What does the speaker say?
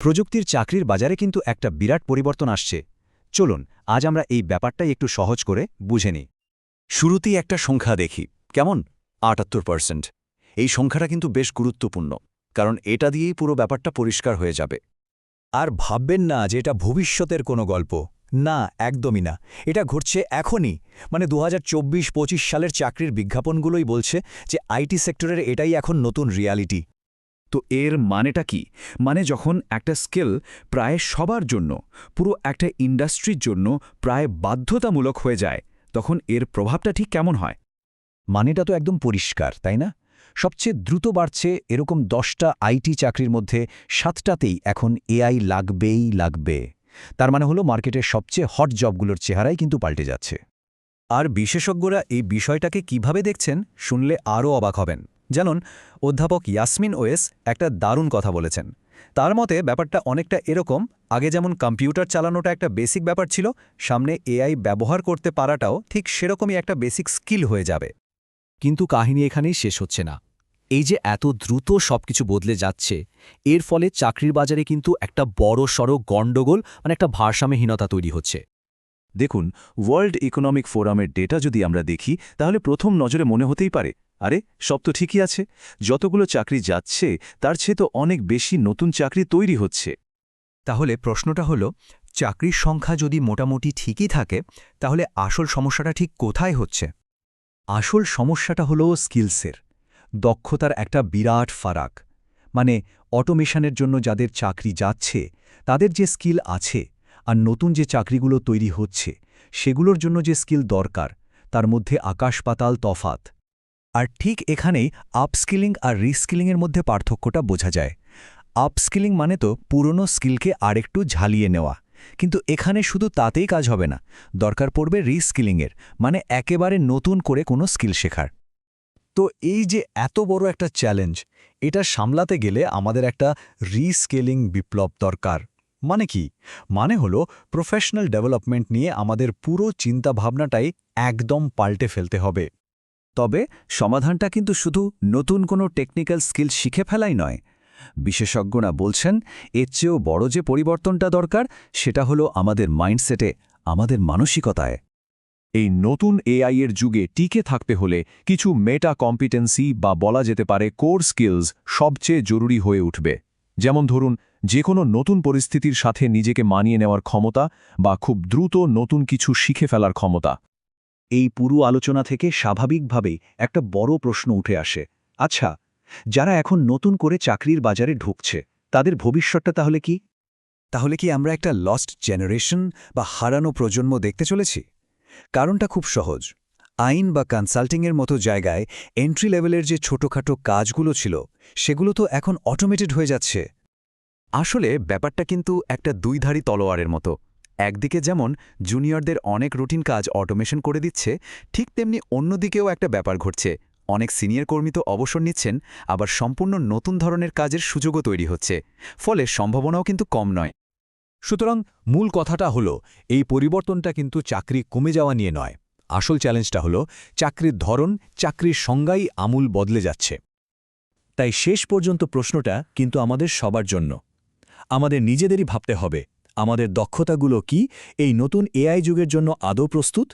প্রযুক্তির চাকরির বাজারে কিন্তু একটা বিরাট পরিবর্তন আসছে। চলুন, আজ আমরা এই ব্যাপারটাই একটু সহজ করে বুঝে নিই। শুরুতেই একটা সংখ্যা দেখি। কেমন? আটাত্তর পার্সেন্ট। এই সংখ্যাটা কিন্তু বেশ গুরুত্বপূর্ণ, কারণ এটা দিয়েই পুরো ব্যাপারটা পরিষ্কার হয়ে যাবে। আর ভাববেন না যে এটা ভবিষ্যতের কোনো গল্প। না, একদমই না। এটা ঘটছে এখনই। মানে দু হাজার সালের চাকরির বিজ্ঞাপনগুলোই বলছে যে আইটি সেক্টরের এটাই এখন নতুন রিয়ালিটি। তো এর মানেটা কি? মানে যখন একটা স্কিল প্রায় সবার জন্য, পুরো একটা ইন্ডাস্ট্রির জন্য প্রায় বাধ্যতামূলক হয়ে যায়, তখন এর প্রভাবটা ঠিক কেমন হয়? মানেটা তো একদম পরিষ্কার, তাই না? সবচেয়ে দ্রুত বাড়ছে এরকম দশটা আইটি চাকরির মধ্যে সাতটাতেই এখন এআই লাগবেই লাগবে। তার মানে হলো মার্কেটের সবচেয়ে হট জবগুলোর চেহারাই কিন্তু পাল্টে যাচ্ছে। আর বিশেষজ্ঞরা এই বিষয়টাকে কীভাবে দেখছেন শুনলে আরও অবাক হবেন। জানুন, অধ্যাপক ইয়াসমিন ওয়েস একটা দারুণ কথা বলেছেন। তার মতে ব্যাপারটা অনেকটা এরকম, আগে যেমন কম্পিউটার চালানোটা একটা বেসিক ব্যাপার ছিল, সামনে এআই ব্যবহার করতে পারাটাও ঠিক সেরকমই একটা বেসিক স্কিল হয়ে যাবে। কিন্তু কাহিনী এখানেই শেষ হচ্ছে না। এই যে এত দ্রুত সবকিছু বদলে যাচ্ছে, এর ফলে চাকরির বাজারে কিন্তু একটা বড় সড় গণ্ডগোল মানে একটা ভারসাম্যহীনতা তৈরি হচ্ছে। দেখুন ওয়ার্ল্ড ইকোনমিক ফোরামের ডেটা যদি আমরা দেখি, তাহলে প্রথম নজরে মনে হতেই পারে আরে, সব তো ঠিকই আছে। যতগুলো চাকরি যাচ্ছে, তার চেয়ে তো অনেক বেশি নতুন চাকরি তৈরি হচ্ছে। তাহলে প্রশ্নটা হলো, চাকরির সংখ্যা যদি মোটামুটি ঠিকই থাকে, তাহলে আসল সমস্যাটা ঠিক কোথায় হচ্ছে? আসল সমস্যাটা হলো স্কিলসের। দক্ষতার একটা বিরাট ফারাক। মানে অটোমেশনের জন্য যাদের চাকরি যাচ্ছে, তাদের যে স্কিল আছে আর নতুন যে চাকরিগুলো তৈরি হচ্ছে, সেগুলোর জন্য যে স্কিল দরকার, তার মধ্যে আকাশ পাতাল তফাত আর ঠিক এখানেই আপস্কিলিং আর রিস্কিলিংয়ের মধ্যে পার্থক্যটা বোঝা যায়। আপস্কিলিং মানে তো পুরনো স্কিলকে আরেকটু ঝালিয়ে নেওয়া। কিন্তু এখানে শুধু তাতেই কাজ হবে না, দরকার পড়বে রিস্কিলিংয়ের মানে একেবারে নতুন করে কোনো স্কিল শেখার। তো এই যে এত বড় একটা চ্যালেঞ্জ এটা সামলাতে গেলে আমাদের একটা রিস্কেলিং বিপ্লব দরকার। মানে কি? মানে হলো প্রফেশনাল ডেভেলপমেন্ট নিয়ে আমাদের পুরো চিন্তাভাবনাটাই একদম পাল্টে ফেলতে হবে। তবে সমাধানটা কিন্তু শুধু নতুন কোনো টেকনিক্যাল স্কিল শিখে ফেলাই নয়। বিশেষজ্ঞরা বলছেন, এর চেয়েও বড় যে পরিবর্তনটা দরকার, সেটা হলো আমাদের মাইন্ডসেটে আমাদের মানসিকতায়। এই নতুন এআই এর যুগে টিকে থাকতে হলে কিছু মেটা কম্পিটেন্সি বা বলা যেতে পারে কোর স্কিলস সবচেয়ে জরুরি হয়ে উঠবে। যেমন ধরুন যে কোনো নতুন পরিস্থিতির সাথে নিজেকে মানিয়ে নেওয়ার ক্ষমতা বা খুব দ্রুত নতুন কিছু শিখে ফেলার ক্ষমতা। এই পুরো আলোচনা থেকে স্বাভাবিকভাবেই একটা বড় প্রশ্ন উঠে আসে। আচ্ছা যারা এখন নতুন করে চাকরির বাজারে ঢুকছে, তাদের ভবিষ্যৎটা তাহলে কি? তাহলে কি আমরা একটা লস্ট জেনারেশন বা হারানো প্রজন্ম দেখতে চলেছি? কারণটা খুব সহজ। আইন বা কনসাল্টিংয়ের মতো জায়গায় এন্ট্রি লেভেলের যে ছোটখাটো কাজগুলো ছিল, সেগুলো তো এখন অটোমেটেড হয়ে যাচ্ছে। আসলে ব্যাপারটা কিন্তু একটা দুইধারী তলোয়ারের মতো। একদিকে যেমন জুনিয়রদের অনেক রুটিন কাজ অটোমেশন করে দিচ্ছে, ঠিক তেমনি অন্যদিকেও একটা ব্যাপার ঘটছে। অনেক সিনিয়র কর্মী তো অবসর নিচ্ছেন, আবার সম্পূর্ণ নতুন ধরনের কাজের সুযোগও তৈরি হচ্ছে, ফলে সম্ভাবনাও কিন্তু কম নয়। সুতরাং মূল কথাটা হলো, এই পরিবর্তনটা কিন্তু চাকরি কমে যাওয়া নিয়ে নয়। আসল চ্যালেঞ্জটা হলো, চাকরির ধরন, চাকরির সংজ্ঞাই আমূল বদলে যাচ্ছে। তাই শেষ পর্যন্ত প্রশ্নটা কিন্তু আমাদের সবার জন্য। আমাদের নিজেদেরই ভাবতে হবে আমাদের দক্ষতাগুলো কি? এই নতুন এআই যুগের জন্য আদৌ প্রস্তুত?